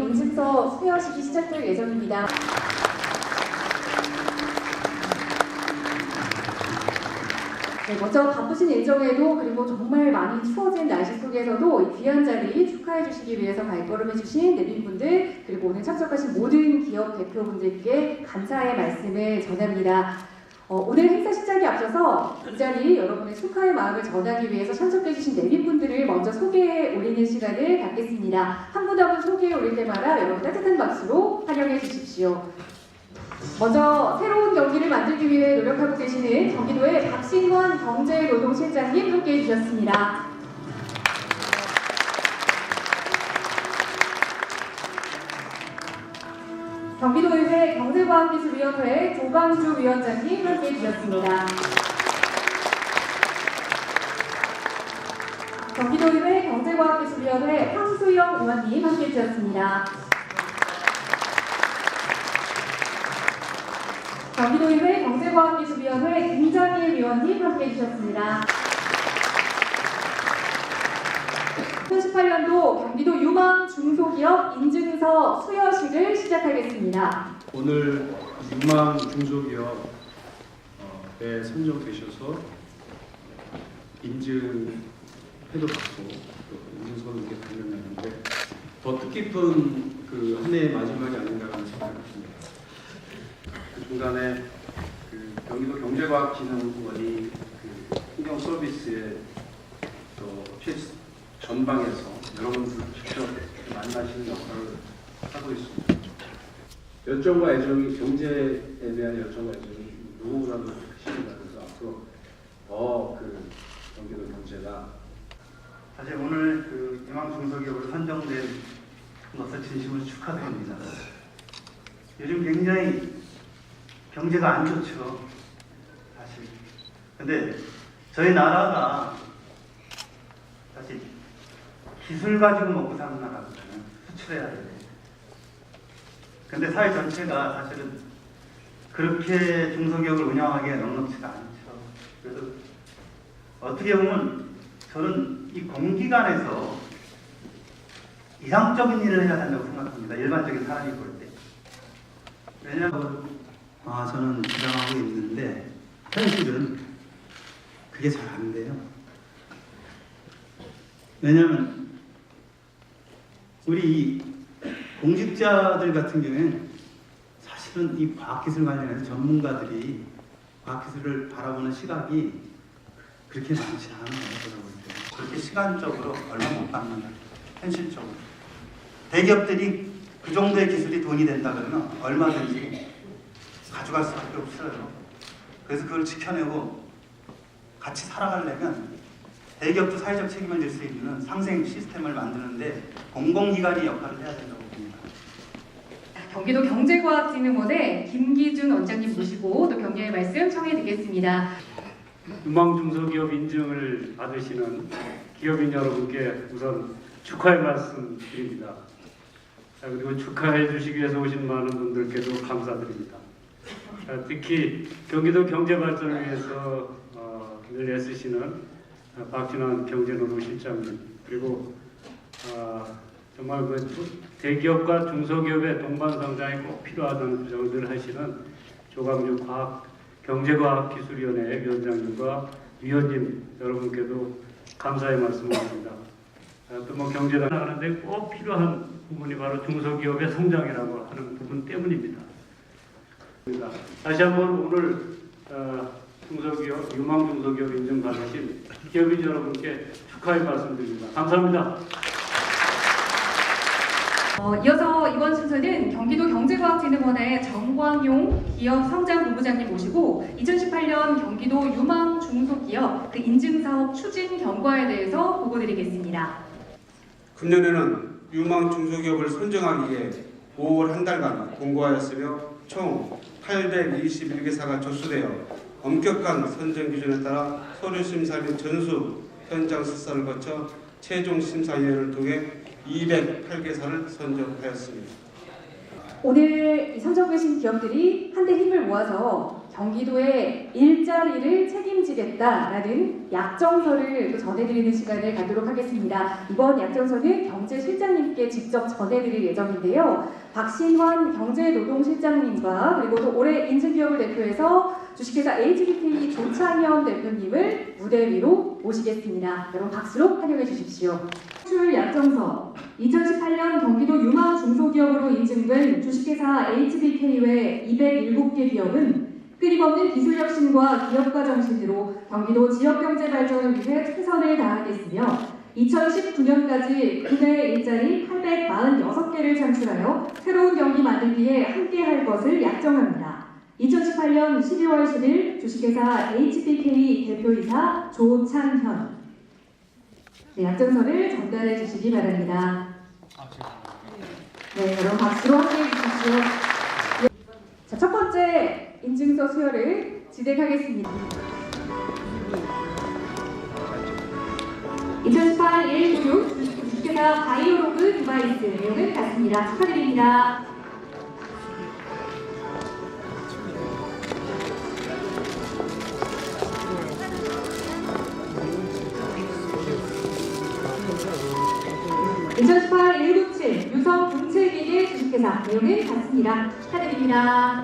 인증서 수여식이 시작될 예정입니다. 네, 먼저 바쁘신 일정에도 그리고 정말 많이 추워진 날씨 속에서도 이 귀한 자리 축하해 주시기 위해서 발걸음해 주신 내빈분들 그리고 오늘 참석하신 모든 기업 대표분들께 감사의 말씀을 전합니다. 어, 오늘 행사 시작에 앞서서 이 자리 여러분의 축하의 마음을 전하기 위해서 참석해 주신 내빈분들을 먼저 소개해 올리는 시간을 갖겠습니다. 한 분 한 분 소개해 올릴 때마다 여러분 따뜻한 박수로 환영해 주십시오. 먼저 새로운 경기를 만들기 위해 노력하고 계시는 경기도의 박신원 경제노동실장님 함께해 주셨습니다. 경기도의 회 경제과학기술위원회 조강주 위원장님 함께해 주셨습니다. 경기도의회 경제과학기술위원회 황수영 의원님 함께해 주셨습니다. 경기도의회 경제과학기술위원회 김장일 위원님 함께해 주셨습니다. 2018년도 경기도 유망 중소기업 인증서 수여식을 시작하겠습니다. 오늘 유망 중소기업에 선정되셔서 인증회도 받고 또 인증서도 이렇게 발견했는데 더 뜻깊은 그 한 해의 마지막이 아닌가라는 생각이 듭니다. 그 중간에 그 경기도 경제과학진흥원이 그 환경 서비스의 또최 전방에서 여러분들 직접 만나시는 역할을 하고 있습니다. 열정과 애정이 경제에 대한 열정과 애정이 누구보다도 크십니다. 그래서 앞으로 더그 경기도 경제가 사실 오늘 그 유망중소기업으로 선정된 것을 진심으로 축하드립니다. 요즘 굉장히 경제가 안 좋죠. 사실. 근데 저희 나라가 사실 기술 가지고 먹고 사는 나라거든요. 수출해야 돼. 근데 사회 전체가 사실은 그렇게 중소기업을 운영하기에 넉넉지가 않죠. 그래서 어떻게 보면 저는 이 공기관에서 이상적인 일을 해야 된다고 생각합니다. 일반적인 사람이 볼 때. 왜냐하면 아, 저는 주장하고 있는데 현실은 그게 잘 안 돼요. 왜냐하면 우리 이 공직자들 같은 경우에는 사실은 이 과학기술 관련해서 전문가들이 과학기술을 바라보는 시각이 그렇게 많지. 제가 볼 때. 그렇게 시간적으로 얼마 못 받는다. 현실적으로. 대기업들이 그 정도의 기술이 돈이 된다 그러면 얼마든지 가져갈 수밖에 없어요. 그래서 그걸 지켜내고 같이 살아가려면 대기업도 사회적 책임을 질 수 있는 상생 시스템을 만드는데 공공기관이 역할을 해야 된다고 봅니다. 경기도 경제과학진흥원의 김기준 원장님 모시고 또 격려의 말씀 청해 듣겠습니다. 유망 중소기업 인증을 받으시는 기업인 여러분께 우선 축하의 말씀 드립니다. 자, 그리고 축하해 주시기 위해서 오신 많은 분들께도 감사드립니다. 자, 특히 경기도 경제 발전을 위해서 어, 늘 애쓰시는 어, 박진환 경제노동실장님 그리고 어, 정말 그 주- 대기업과 중소기업의 동반 성장이 꼭 필요하다는 주장을 늘 하시는 조광준 과학 경제과학기술위원회 위원장님과 위원님 여러분께도 감사의 말씀을 드립니다. 또 뭐 경제가 나가는데 꼭 필요한 부분이 바로 중소기업의 성장이라고 하는 부분 때문입니다. 다시 한번 오늘 어, 중소기업 유망 중소기업 인증 받으신 기업인 여러분께 축하의 말씀드립니다. 감사합니다. 어, 이어서 이번 순서는 경기도 경제과학진흥원의 정광용 기업 성장 본부장님 모시고 2018년 경기도 유망 중소기업 그 인증사업 추진 경과에 대해서 보고드리겠습니다. 금년에는 유망 중소기업을 선정하기 위해 5월 한 달간 공고하였으며 총 821개사가 접수되어 엄격한 선정 기준에 따라 서류 심사 및 전수 현장 수사를 거쳐 최종 심사위원을 통해 208개사를 선정하였습니다. 오늘 이 선정 계신 기업들이 한데 힘을 모아서 경기도의 일자리를 책임지겠다라는 약정서를 또 전해드리는 시간을 갖도록 하겠습니다. 이번 약정서는 경제실장님 께 직접 전해드릴 예정인데요. 박신환 경제노동실장님과 그리고 또 올해 인증기업을 대표해서 주식회사 HBK 조창현 대표님을 무대 위로 모시겠습니다. 여러분 박수로 환영해 주십시오. 출 약정서 2018년 경기도 유망 중소기업으로 인증된 주식회사 HBK 외 207개 기업은 끊임없는 기술 혁신과 기업가 정신으로 경기도 지역 경제 발전을 위해 최선을 다하겠으며 2019년까지 국내 일자리 846개를 창출하여 새로운 경기 만들기에 함께할 것을 약정합니다. 2018년 12월 10일 주식회사 HBK 대표이사 조창현 네, 약정서를 전달해 주시기 바랍니다. 네, 여러분 박수로 함께해 주십시오. 자, 첫 번째 인증서 수여를 진행하겠습니다. 2018 196 주식회사 바이오로그 디바이스 내용은 같습니다. 축하드립니다. (2018) 197 유성 분체기계 주식회사 내용은 같습니다. 축하드립니다.